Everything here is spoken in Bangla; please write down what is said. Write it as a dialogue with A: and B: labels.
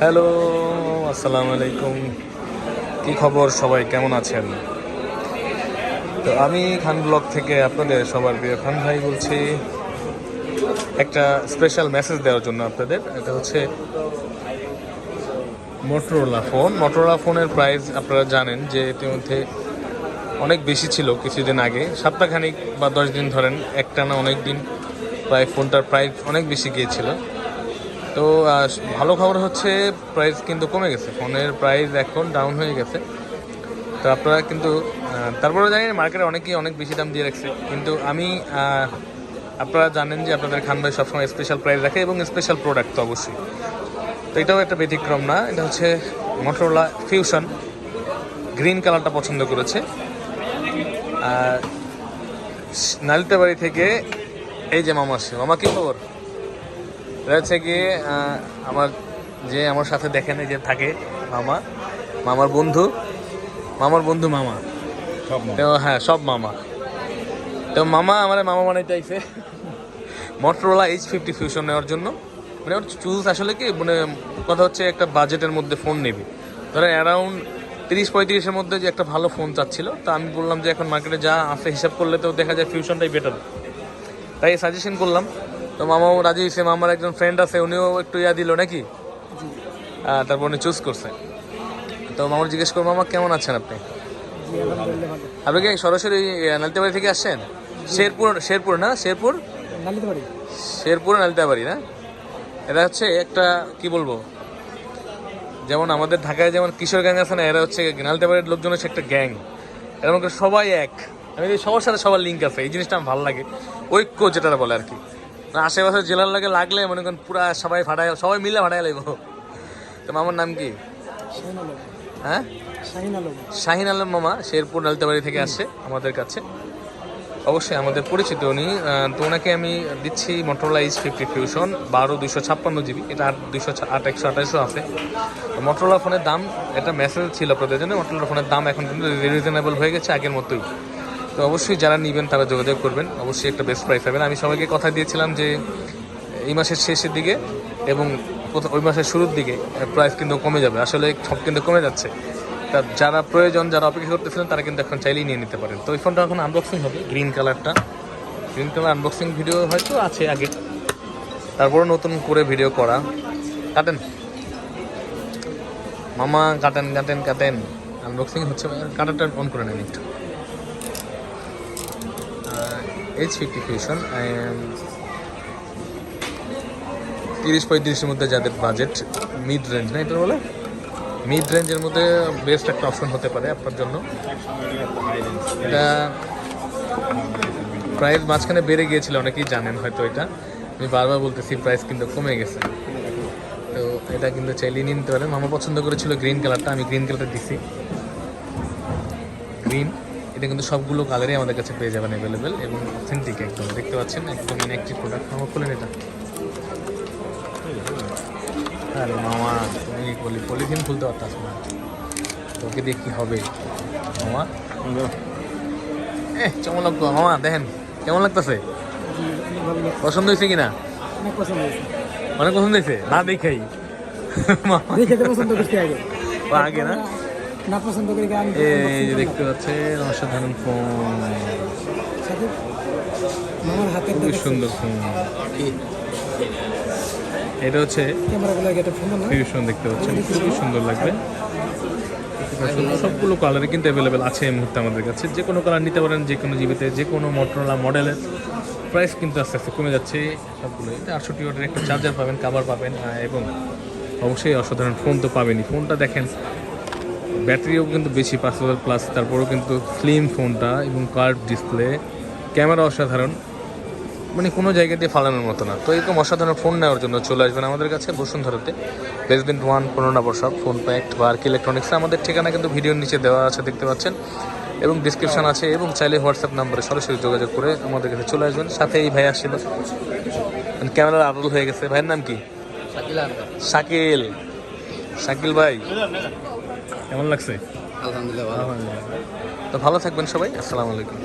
A: হ্যালো, আসসালামু আলাইকুম। কি খবর সবাই? কেমন আছেন? তো আমি খান ব্লগ থেকে আপনাদের সবার প্রিয় খান ভাই বলছি। একটা স্পেশাল মেসেজ দেওয়ার জন্য আপনাদের। এটা হচ্ছে মোটরোলা ফোন মোটরোলা ফোনের প্রাইস আপনারা জানেন যে ইতিমধ্যে অনেক বেশি ছিল কিছুদিন আগে। সপ্তাহখানিক বা দশ দিন ধরেন একটানা অনেক দিন প্রায় ফোনটার প্রাইস অনেক বেশি গিয়েছিল। তো ভালো খবর হচ্ছে প্রাইস কিন্তু কমে গেছে। ফোনের প্রাইস এখন ডাউন হয়ে গেছে। তো আপনারা কিন্তু আহ, তারপরেও জানি মার্কেটে অনেকেই অনেক বেশি দাম দিয়ে রাখছে। কিন্তু আমি আপনারা জানেন যে আপনাদের খান ভাই সবসময় স্পেশাল প্রাইস রাখে এবং স্পেশাল প্রোডাক্ট তো অবশ্যই। তো এটাও একটা ব্যতিক্রম না এটা হচ্ছে মোটরোলা ফিউশন গ্রিন কালারটা পছন্দ করেছে। আর নালিতাবাড়ি থেকে এই যে মামা আসছে। মামা কি খবর? হচ্ছে গিয়ে আমার যে আমার সাথে দেখেন যে থাকে মামা মামার বন্ধু মামার বন্ধু মামা। তো হ্যাঁ সব মামা। তো মামা আমার মামা বানাইতে আইছে। মটোরোলা এইচ ফিফটি ফিউশন নেওয়ার জন্য। মানে ওর চুজ আসলে কি মানে কথা হচ্ছে একটা বাজেটের মধ্যে ফোন নেবে। ধরেন অ্যারাউন্ড তিরিশ পঁয়ত্রিশের মধ্যে যে একটা ভালো ফোন চাচ্ছিল তো আমি বললাম যে এখন মার্কেটে যা আছে হিসাব করলে তো দেখা যায় ফিউশনটাই বেটার তাই সাজেশন করলাম তো মামাও রাজি হয়েছে মামার একজন ফ্রেন্ড আছে উনিও একটু ইয়া দিল নাকি? তারপর উনি চুজ করছে। তো মামার জিজ্ঞেস করব মামা কেমন আছেন আপনি? আপনি কি সরাসরি নালিতাবাড়ি থেকে আসছেন? শেরপুর শেরপুর না? শেরপুর? শেরপুর নালতাবাড়ি না? এটা হচ্ছে একটা কি বলব? যেমন আমাদের ঢাকায় যেমন কিশোর গ্যাং আছে না এরা হচ্ছে নালতাবাড়ির লোকজন হচ্ছে একটা গ্যাং। এর মধ্যে সবাই এক। আমি সবার সাথে সবার লিঙ্ক আছে এই জিনিসটা আমার ভালো লাগে। ঐক্য যেটা বলে আর কি। আশেপাশে জেলার লাগে লাগলে মনে করেন পুরা সবাই ফাটায় সবাই মিলে ফাটায় লাগবো তো মামার নাম কি? হ্যাঁ?
B: শাহিন আলম।
A: মামা শেরপুর নালতাবাড়ি থেকে আসছে আমাদের কাছে। অবশ্যই আমাদের পরিচিত উনি তো ওনাকে আমি দিচ্ছি মোটরোলা এইচ ফিফটি ফিউশন বারো দুশো ছাপ্পান্ন জিবি। এটা আট দুশো আট একশো আঠাশও আছে। মোটরোলা ফোনের দাম এটা মেসেজ ছিল আপনাদের জন্য মোটরোলা ফোনের দাম এখন কিন্তু রিজনেবল হয়ে গেছে আগের মতোই। তো অবশ্যই যারা নেবেন তারা যোগাযোগ করবেন। অবশ্যই একটা বেস্ট প্রাইস পাবেন। আমি সবাইকে কথা দিয়েছিলাম যে, এই মাসের শেষের দিকে এবং ওই মাসের শুরুর দিকে প্রাইস কিন্তু কমে যাবে। আসলে সব কিন্তু কমে যাচ্ছে। তা যারা প্রয়োজন, যারা অপেক্ষা করতেছিলেন, তারা কিন্তু এখন চাইলেই নিয়ে নিতে পারেন। তো ওই ফোনটা এখন আনবক্সিং হবে গ্রিন কালারটা গ্রিন কালার আনবক্সিং ভিডিও হয়তো আছে আগে। তারপরে নতুন করে ভিডিও করা। কাটেন। মামা, কাটেন কাটেন কাটেন। আনবক্সিং হচ্ছে কাটারটা অন করে নেন একটু। এইচ ফিফটি ফিউশন তিরিশ পঁয়ত্রিশের মধ্যে যাদের বাজেট মিড রেঞ্জ না এটা বলে? মিড রেঞ্জের মধ্যে বেস্ট একটা অপশন হতে পারে আপনার জন্য। এটা প্রাইস মাঝখানে বেড়ে গিয়েছিল, অনেকেই জানেন হয়তো এটা। আমি বারবার বলতেছি প্রাইস কিন্তু কমে গেছে। তো এটা কিন্তু চাইলে নিতে পারেন। মামা পছন্দ করেছিল গ্রিন কালারটা আমি গ্রিন কালারটা দিছি। গ্রিন এটা কিন্তু সবগুলো কালারই আমাদের কাছে পেয়ে যাবেন অ্যাভেলেবেল এবং অথেন্টিক একদম। দেখতে পাচ্ছেন? একদম ইনঅ্যাক্টিভ প্রোডাক্ট মামা খুলেন এটা আরে মামা তুমি পলি পলিথিন খুলতে পারতাস না। তোকে দিয়ে কী হবে? মামা? এ চমলক মামা দেখেন কেমন লাগতেছে। পছন্দ হয়েছে কিনা?
B: অনেক পছন্দ হয়েছে।
A: অনেক পছন্দ হয়েছে? না দেখাই। মামা
B: আগে
A: না?
B: না পছন্দ করে আমি
A: এই যে দেখতে পাচ্ছেন অসাধারণ ফোন
B: সাথে মামার হাতের
A: খুবই সুন্দর ফোন এটা হচ্ছে
B: ক্যামেরাগুলো একটা সুন্দর না?
A: ফিউশন দেখতে পাচ্ছেন খুবই সুন্দর লাগবে। সবগুলো কালারে কিন্তু অ্যাভেলেবেল আছে এই মুহূর্তে আমাদের কাছে। যে কোনো কালার নিতে পারেন যে কোনো জিবিতে যে কোনো মোটরোলা মডেলের প্রাইস কিন্তু আস্তে আস্তে কমে যাচ্ছে। সবগুলো এটা আটষট্টি ওয়াটের একটা চার্জার পাবেন কাভার পাবেন এবং অবশ্যই অসাধারণ ফোন তো পাবেনই। ফোনটা দেখেন ব্যাটারিও কিন্তু বেশি পাঁচ হাজার প্লাস তারপরেও কিন্তু স্লিম ফোনটা এবং কার্ভ ডিসপ্লে ক্যামেরা অসাধারণ। মানে কোনো জায়গা দিয়ে ফালানোর মতো না। তো এরকম অসাধারণ ফোন নেওয়ার জন্য চলে আসবেন আমাদের কাছে বসুন্ধরাতে। বেসমেন্ট ওয়ান পনেরো নম্বর শপ ফোন প্যাক্ট বা আর্কি ইলেকট্রনিক্স আমাদের ঠিকানা কিন্তু ভিডিওর নিচে দেওয়া আছে দেখতে পাচ্ছেন। এবং ডিসক্রিপশন আছে এবং চাইলে হোয়াটসঅ্যাপ নাম্বারে সরাসরি যোগাযোগ করে আমাদের কাছে চলে আসবেন। সাথে এই ভাই আসছিল। ক্যামেরার আদল হয়ে গেছে। ভাইয়ের নাম কি? শাকিল। শাকিল ভাই। কেমন লাগছে?
B: আলহামদুলিল্লাহ
A: তো ভালো থাকবেন সবাই আসসালামু আলাইকুম।